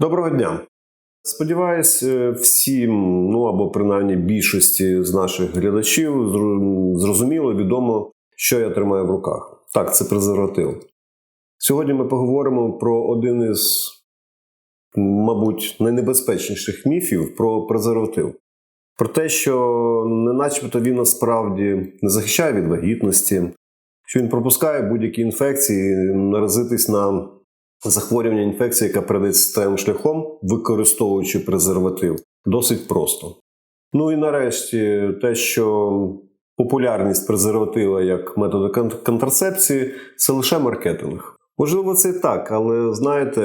Доброго дня. Сподіваюсь, е, всім, ну або принаймні більшості з наших глядачів зрозуміло, відомо, що я тримаю в руках. Так, це презерватив. Сьогодні ми поговоримо про один із, мабуть, найнебезпечніших міфів про презерватив. Про те, що не начебто він насправді не захищає від вагітності, що він пропускає будь-які інфекції, наразитись на захворювання інфекції, яка передається статевим шляхом, використовуючи презерватив, досить просто. Ну і нарешті те, що популярність презерватива як методу контрацепції це лише маркетинг. Можливо, це і так, але знаєте,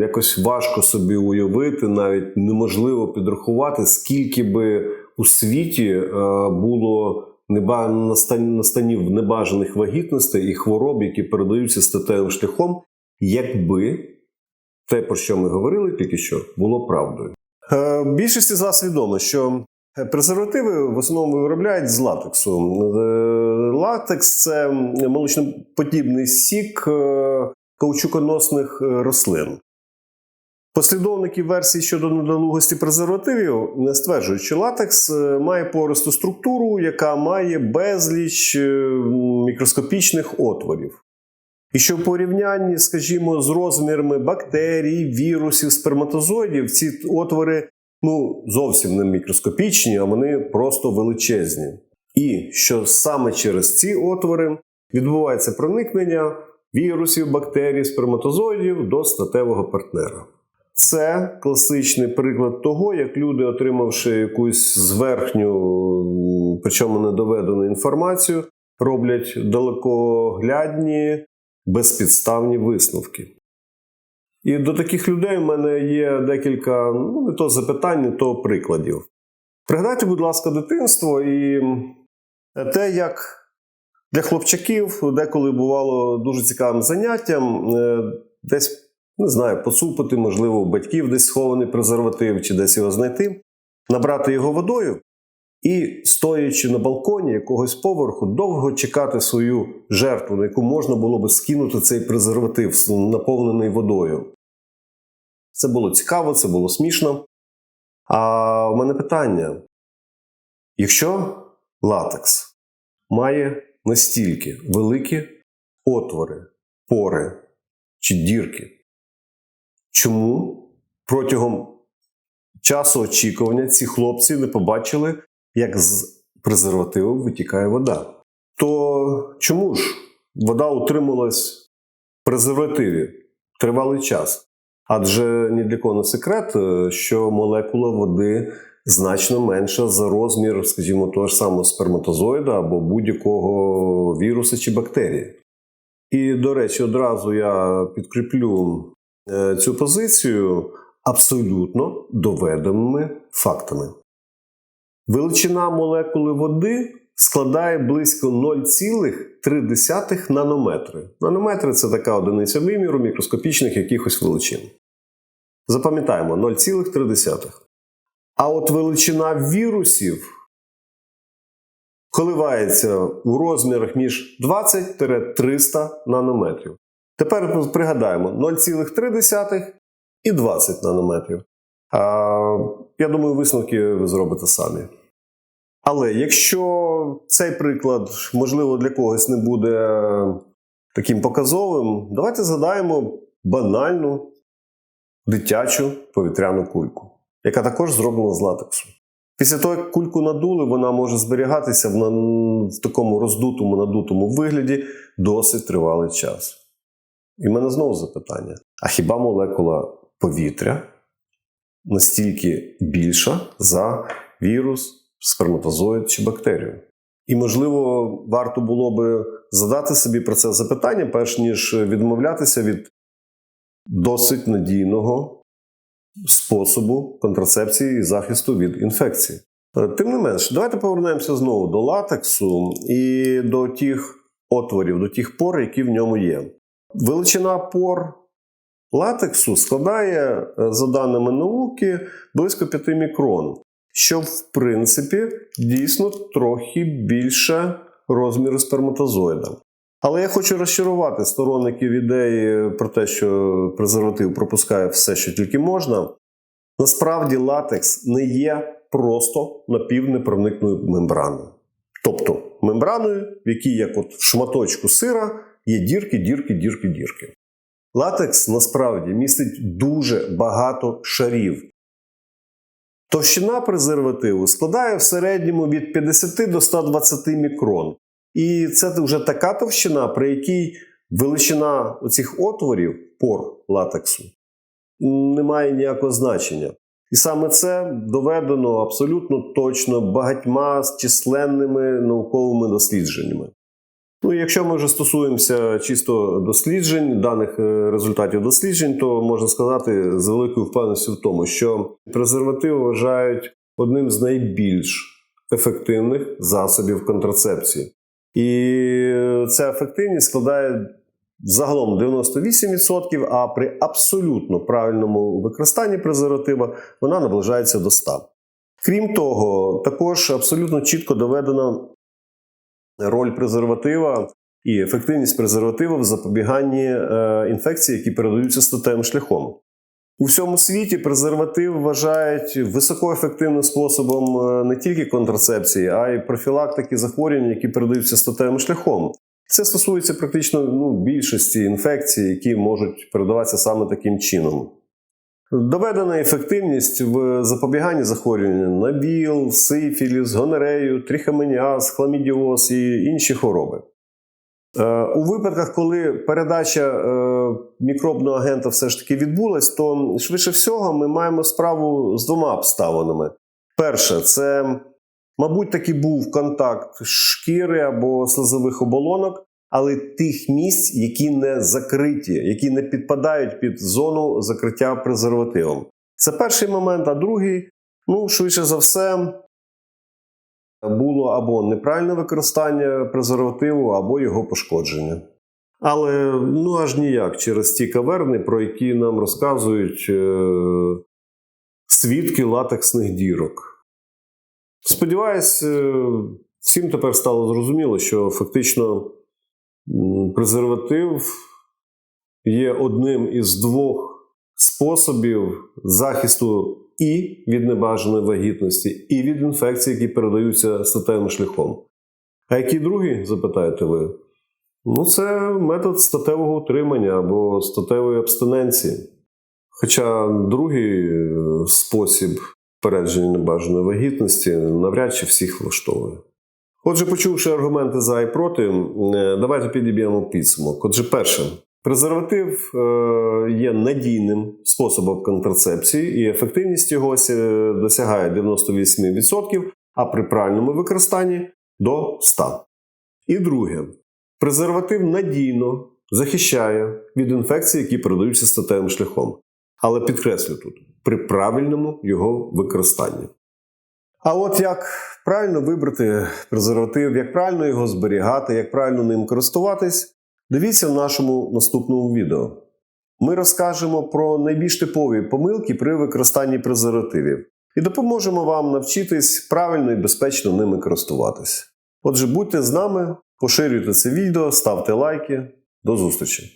якось важко собі уявити, навіть неможливо підрахувати, скільки би у світі е, було настан- настанів небажаних вагітностей і хвороб, які передаються статевим шляхом, якби те, про що ми говорили тільки що, було правдою. Е, більшості з вас відомо, що презервативи в основному виробляють з латексу. Е, Латекс це молочноподібний сік е, каучуконосних е, рослин. Послідовники версії щодо недолугості презервативів не стверджують, що латекс е, має пористу структуру, яка має безліч е, мікроскопічних отворів. І що в порівнянні, скажімо, з розмірами бактерій, вірусів, сперматозоїдів, ці отвори ну, зовсім не мікроскопічні, а вони просто величезні. І що саме через ці отвори відбувається проникнення вірусів, бактерій, сперматозоїдів до статевого партнера. Це класичний приклад того, як люди, отримавши якусь зверхню, причому недоведену інформацію, роблять далекоглядні, безпідставні висновки. І до таких людей в мене є декілька ну, не то запитань, не то прикладів. Пригадайте, будь ласка, дитинство і те, як для хлопчаків деколи бувало дуже цікавим заняттям е, десь, не знаю, поцупити, можливо, батьків десь схований презерватив чи десь його знайти, набрати його водою і, стоячи на балконі якогось поверху, довго чекати свою жертву, на яку можна було би скинути цей презерватив, наповнений водою. Це було цікаво, це було смішно. А в мене питання: якщо латекс має настільки великі отвори, пори чи дірки, чому протягом часу очікування ці хлопці не побачили, як з презервативу витікає вода? То чому ж вода утрималась в презервативі тривалий час? Адже ні для кого не секрет, е, що молекула води значно менша за розмір, скажімо, того ж самого сперматозоїда або будь-якого віруса чи бактерії. І, до речі, одразу я підкріплю е, цю позицію абсолютно доведеними фактами. Величина молекули води складає близько 0,3 нанометри. Нанометри це така одиниця виміру мікроскопічних якихось величин. Запам'ятаємо 0,3. А от величина вірусів коливається у розмірах між 20-300 нанометрів. Тепер пригадаємо 0,3 і 20 нанометрів. Я думаю, висновки ви зробите самі. Але якщо цей приклад, можливо, для когось не буде таким показовим, давайте згадаємо банальну дитячу повітряну кульку, яка також зроблена з латексу. Після того, як кульку надули, вона може зберігатися в, на- в такому роздутому, надутому вигляді досить тривалий час. І в мене знову запитання: а хіба молекула повітря настільки більша за вірус, сперматозоїд чи бактерію? І, можливо, варто було би задати собі про це запитання, перш ніж відмовлятися від досить надійного способу контрацепції і захисту від інфекції. Е, Тим не менш, давайте повернемося знову до латексу і до тих отворів, до тих пор, які в ньому є. Величина пор латексу складає, е, за даними науки, близько 5 мікрон, що в принципі дійсно трохи більше розміру сперматозоїда. Але я хочу розчарувати сторонників ідеї про те, що презерватив пропускає все, що тільки можна. Насправді латекс не є просто напівнепроникною мембраною. Тобто мембраною, в якій, як от в шматочку сира, є дірки, дірки, дірки, дірки. Латекс насправді містить дуже багато шарів. Товщина презервативу складає в середньому від 50 до 120 мікрон. І це вже така товщина, при якій величина оцих отворів пор латексу не має ніякого значення. І саме це доведено абсолютно точно багатьма численними науковими дослідженнями. Ну, якщо ми вже стосуємося чисто досліджень, даних е, результатів досліджень, то можна сказати з великою впевненістю в тому, що презервативи вважають одним з найбільш ефективних засобів контрацепції. І ця ефективність складає загалом 98%, а при абсолютно правильному використанні презерватива вона наближається до 100%. Крім того, також абсолютно чітко доведена роль презерватива і ефективність презерватива в запобіганні е, інфекцій, які передаються статевим шляхом. У всьому світі презерватив вважають високоефективним способом е, не тільки контрацепції, а й профілактики захворювань, які передаються статевим шляхом. Це стосується практично ну, більшості інфекцій, які можуть передаватися саме таким чином. Доведена ефективність в запобіганні захворювань на ВІЛ, сифіліс, гонорею, трихомоніаз, хламідіоз і інші хвороби. Е, У випадках, коли передача е, мікробного агента все ж таки відбулась, то швидше всього ми маємо справу з двома обставинами. Перше, це, мабуть, таки був контакт шкіри або слизових оболонок, але тих місць, які не закриті, які не підпадають під зону закриття презервативом. Це перший момент, а другий, ну, швидше за все, було або неправильне використання презервативу, або його пошкодження. Але ну аж ніяк через ті каверни, про які нам розказують е- свідки латексних дірок. Сподіваюсь, е- всім тепер стало зрозуміло, що фактично презерватив є одним із двох способів захисту і від небажаної вагітності, і від інфекцій, які передаються статевим шляхом. А який другий, запитаєте ви? Ну, це метод статевого утримання або статевої абстиненції. Хоча другий е, спосіб передження небажаної вагітності навряд чи всіх влаштовує. Отже, почувши аргументи за і проти, е, давайте підіб'ємо підсумок. Отже, перше, презерватив е, є надійним способом контрацепції, і ефективність його досягає 98%, а при правильному використанні до 100%. І друге, презерватив надійно захищає від інфекцій, які передаються статевим шляхом. Але підкреслю тут при правильному його використанні. А от як правильно вибрати презерватив, як правильно його зберігати, як правильно ним користуватись, дивіться в нашому наступному відео. Ми розкажемо про найбільш типові помилки при використанні презервативів і допоможемо вам навчитись правильно і безпечно ними користуватись. Отже, будьте з нами, поширюйте це відео, ставте лайки. До зустрічі!